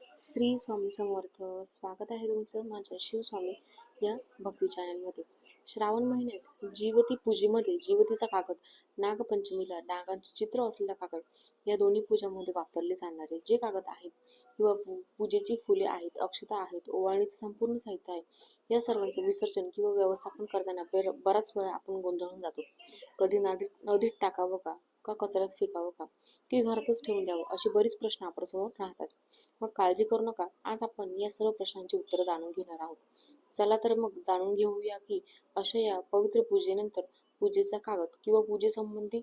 श्री स्वामी समर्थ. स्वागत आहे तुमचं माझ्या शिवस्वामी या भक्ती चॅनलमध्ये. श्रावण महिन्यात जीवती पूजेमध्ये जीवतीचा कागद नागपंचमीला नागांचे चित्र असलेला कागद या दोन्ही पूजामध्ये वापरले जाणारे जे कागद आहेत किंवा पू- पूजेची फुले आहेत अक्षता आहेत ओवाळणीचं संपूर्ण साहित्य आहे या सर्वांचं विसर्जन किंवा व्यवस्थापन करताना बेर- बराच वेळा आपण गोंधळून जातो. कधी नदीत नदीत टाकावं का? का कचऱ्यात फेकावं का? की घरातच ठेवून द्यावं? असे बरेच प्रश्न आपल्यासमोर राहतात. मग काळजी करू नका. आज आपण या सर्व प्रश्नांची उत्तरं जाणून घेणार आहोत. चला तर मग जाणून घेऊया की अशा या पवित्र पूजेनंतर पूजेचा कागद किंवा पूजेसंबंधी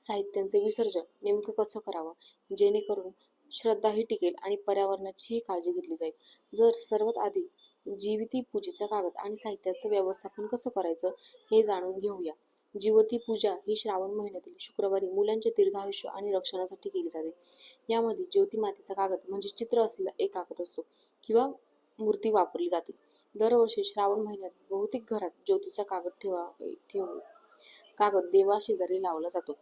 साहित्यांचे विसर्जन नेमकं कसं करावं? जेणेकरून श्रद्धाही टिकेल आणि पर्यावरणाचीही काळजी घेतली जाईल. जर सर्वात आधी जीविती पूजेचा कागद आणि साहित्याचं व्यवस्थापन कसं करायचं हे जाणून घेऊया. जीवती पूजा ही श्रावण महिन्यातील शुक्रवारी मुलांचे दीर्घायुष्य आणि रक्षणासाठी केली जाते. यामध्ये ज्योती मातेचा कागद म्हणजे चित्र असलेला एक कागद असतो किंवा मूर्ती वापरली जाते. दरवर्षी श्रावण महिन्यात बहुतेक घरात ज्योतीचा कागद ठेवा ठेवून कागद देवा शेजारी लावला जातो.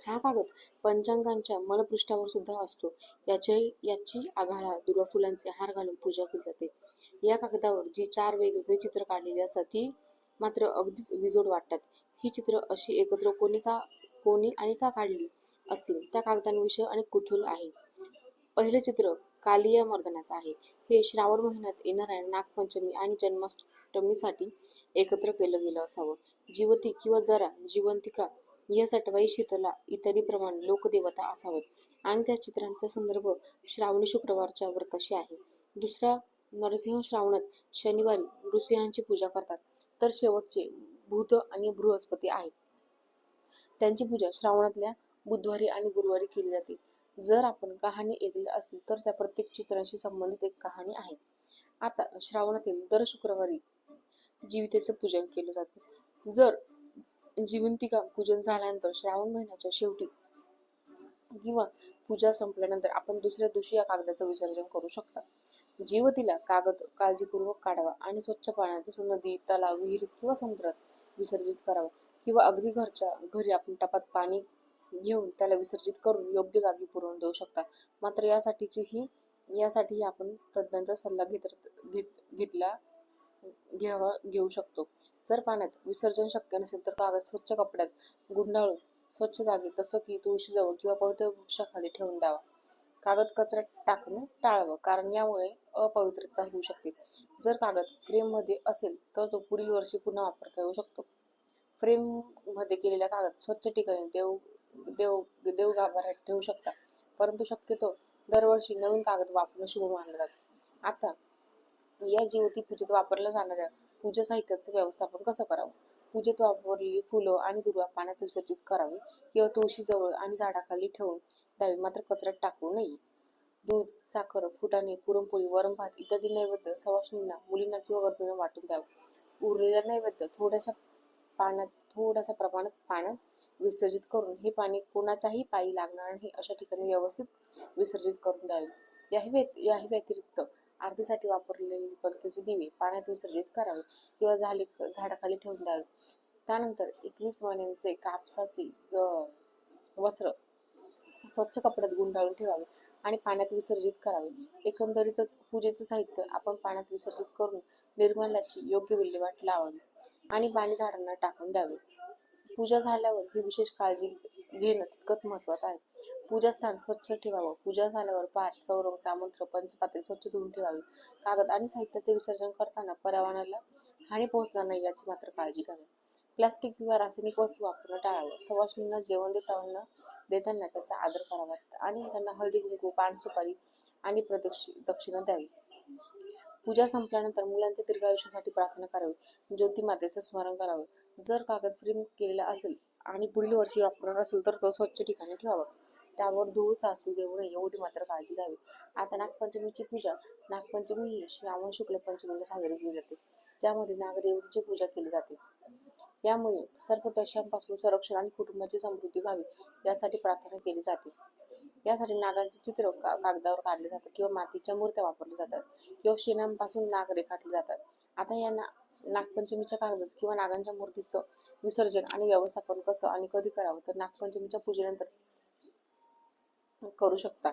हा कागद पंचांगांच्या मलपृष्ठावर सुद्धा असतो. याचे याची आघाडा दुर्वा फुलांचे हार घालून पूजा केली जाते. या कागदावर जी चार वेगवेगळी चित्र काढलेली असतात ती मात्र अगदीच विजोड वाटतात. ही चित्र अशी एकत्र कोणी का कोणी आणि का काढली असतील त्या कागदांविषयी अनेक कुतूहल आहे. पहिले चित्र कालिया मर्दनाचं आहे. हे श्रावण महिन्यात येणाऱ्या नागपंचमी आणि जन्माष्टमीसाठी एकत्र केलं गेलं असावं. जीवती किंवा जरा जिवंतिका या सटवाई शीतला इत्यादी प्रमाण लोकदेवता असावेत. आणि त्या चित्रांचा संदर्भ श्रावणी शुक्रवारच्या व्रताशी आहे. दुसरा नरसिंह श्रावणात शनिवारी नृसिंहांची पूजा करतात. तर शेवटचे बुध आणि बृहस्पती आहेत. त्यांची पूजा श्रावणातल्या बुधवारी आणि गुरुवारी केली जाते. जर आपण कहाणी ऐकली असेल तर त्या प्रत्येक चित्रांशी संबंधित एक कहाणी आहे. आता श्रावणातील दर शुक्रवारी जीवितेचं पूजन केलं जातं. जर जिवंतिका पूजन झाल्यानंतर श्रावण महिन्याच्या शेवटी किंवा पूजा संपल्यानंतर आपण दुसऱ्या दिवशी या कागदाचं विसर्जन करू शकता. जीवतीला कागद काळजीपूर्वक काढावा आणि स्वच्छ पाण्यात जसं नदी तलाव विहिरीत किंवा समुद्रात विसर्जित करावा किंवा अगदी घरच्या घरी आपण टपात पाणी घेऊन त्याला विसर्जित करून योग्य जागी पुरवून देऊ शकता. मात्र यासाठीची ही यासाठी आपण तज्ज्ञांचा सल्ला घेत घेत घेतला घ्यावा घेऊ शकतो. जर पाण्यात विसर्जन शक्य नसेल तर कागद स्वच्छ कपड्यात गुंडाळून स्वच्छ जागी जसं की तुळशीजवळ किंवा पवित्र वृक्षाखाली ठेवून द्यावा. कागद कचऱ्यात टाकणं टाळावं कारण यामुळे अपवित्रता होऊ शकते. जर कागद फ्रेममध्ये असेल तर तो पुढील वर्षी पुन्हा वापरता येऊ शकतो. फ्रेममध्ये केलेला कागद स्वच्छ ठिकाणी देव देव देव गाभाऱ्यात ठेवू शकता. परंतु शक्यतो दरवर्षी नवीन कागद वापरणं शुभ मानलं जातं. आता या जीवती पूजेत वापरल्या जाणाऱ्या पूजा साहित्याचं व्यवस्थापन कसं करावं? पूजेत वापरलेली फुलं आणि दुर्वा पाण्यात विसर्जित करावी किंवा तुळशीजवळ आणि झाडाखाली ठेवून द्यावे मात्र कचऱ्यात टाकू नये. दूध साखर फुटाणे पुरणपोळी वरण भात इत्यादी नैवेद्य सवाशिंना मुलींना किंवा गरजूंना वाटून द्यावं. उरलेला नैवेद्य थोड्याशा पाण्यात थोड्याशा प्रमाणात पाण्यात विसर्जित करून हे पाणी कोणाच्याही पायी लागणार नाही अशा ठिकाणी व्यवस्थित विसर्जित करून द्यावे. याही याही व्यतिरिक्त आरतीसाठी वापरलेले कणकेचे दिवे पाण्यात विसर्जित करावे किंवा झाले झाडाखाली ठेवून द्यावे. त्यानंतर एकवीस महिन्यांचे कापसाचे वस्त्र स्वच्छ कपड्यात गुंडाळून ठेवावे आणि पाण्यात विसर्जित करावे. एकंदरीतच पूजेचं साहित्य आपण पाण्यात विसर्जित करून निर्मलाची योग्य विल्हेवाट लावावी आणि पाणी झाडांना टाकून द्यावे. पूजा झाल्यावर ही विशेष काळजी घेणं तितकंच महत्वाचं आहे. पूजास्थान स्वच्छ ठेवावं. पूजा झाल्यावर पाठ चौरंग तामंत्र पंचपात्री स्वच्छ धुवून ठेवावी. कागद आणि साहित्याचे विसर्जन करताना पर्यावरणाला हानी पोहोचणार नाही याची मात्र काळजी घ्यावी. प्लास्टिक किंवा रासायनिक वस्तू वापरणं टाळावं सवाष्णींना जेवण देताना देताना त्याचा आदर करावा आणि त्यांना हळदी कुंकू पान सुपारी आणि प्रदक्षि दक्षिणा द्यावी. पूजा संपल्यानंतर मुलांच्या दीर्घायुष्यासाठी प्रार्थना करावी ज्योतिमातेचं स्मरण करावे. जर कागद फ्रेम केलेला असेल आणि पुढील वर्षी वापरणार असेल तर तो स्वच्छ ठिकाणी ठेवावा. त्यावर धूळ चाचू देऊ नये एवढी मात्र काळजी घ्यावी. आता नागपंचमीची पूजा नागपंचमी ही श्रावण शुक्ल पंचमीला साजरी केली जाते ज्यामध्ये नागदेवतेची पूजा केली जाते. यामुळे सर्व दशांपासून संरक्षण आणि कुटुंबाची समृद्धी व्हावी यासाठी प्रार्थना केली जाते. यासाठी नागांचे चित्र कागदावर काढले जातात किंवा मातीच्या मूर्त्या वापरल्या जातात किंवा शेणांपासून नाग रेखाटले जातात. आता या ना नागपंचमीच्या कागदाचं किंवा नागांच्या मूर्तीचं विसर्जन आणि व्यवस्थापन कसं आणि कधी करावं तर नागपंचमीच्या पूजेनंतर करू शकता.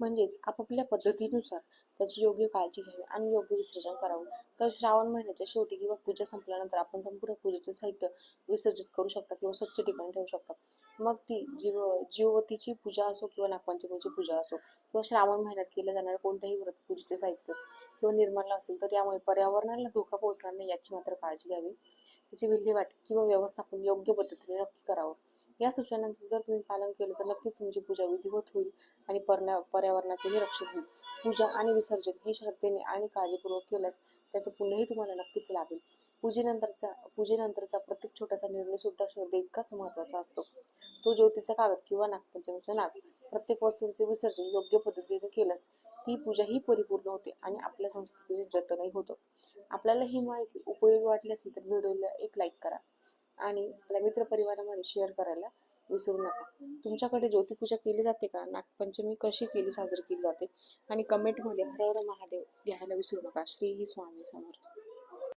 म्हणजेच आपापल्या पद्धतीनुसार त्याची योग्य काळजी घ्यावी आणि योग्य विसर्जन करावं. तर श्रावण महिन्याच्या शेवटी किंवा पूजा संपल्यानंतर आपण संपूर्ण पूजेचे साहित्य विसर्जित करू शकता किंवा स्वच्छ ठिकाणी ठेवू शकता. मग ती जीव जीवतीची पूजा असो किंवा नागपंचमीची पूजा असो किंवा श्रावण महिन्यात केल्या जाणाऱ्या कोणत्याही व्रत पूजेचे साहित्य किंवा निर्माल्य असेल तर यामुळे पर्यावरणाला धोका पोहोचणार नाही याची मात्र काळजी घ्यावी. त्याची विल्हेवाट किंवा व्यवस्थापन योग्य पद्धतीने नक्की करावं. या सूचनांचं जर तुम्ही पालन केलं तर नक्कीच तुमची पूजा विधिवत होईल आणि पर्या पर्यावरणाचेही रक्षण होईल. पूजा आणि विसर्जन हे श्रद्धेने आणि काळजीपूर्वक केल्यास त्याचं पुण्यही तुम्हाला नक्कीच लाभेल. पूजेनंतरचा पूजेनंतरचा प्रत्येक छोटासा निर्णय सुद्धा श्रद्धे इतकाच महत्त्वाचा असतो. तो ज्योतीचा कागद किंवा नागपंचमीचा नाग प्रत्येक वस्तूचे विसर्जन योग्य पद्धतीने केल्यास ती पूजा ही परिपूर्ण होते आणि आपल्या संस्कृतीचे जतनही होतं. आपल्याला ही माहिती उपयोगी वाटली असेल तर व्हिडिओला एक लाईक करा आणि आपल्या मित्रपरिवारामध्ये शेअर करायला विसरू नका तुमच्याकडे ज्योतिपूजा केली जाते का? नागपंचमी कशी केली साजरी केली जाते? आणि कमेंटमध्ये हर हर महादेव लिहायला विसरू नका. श्री स्वामी समर्थ.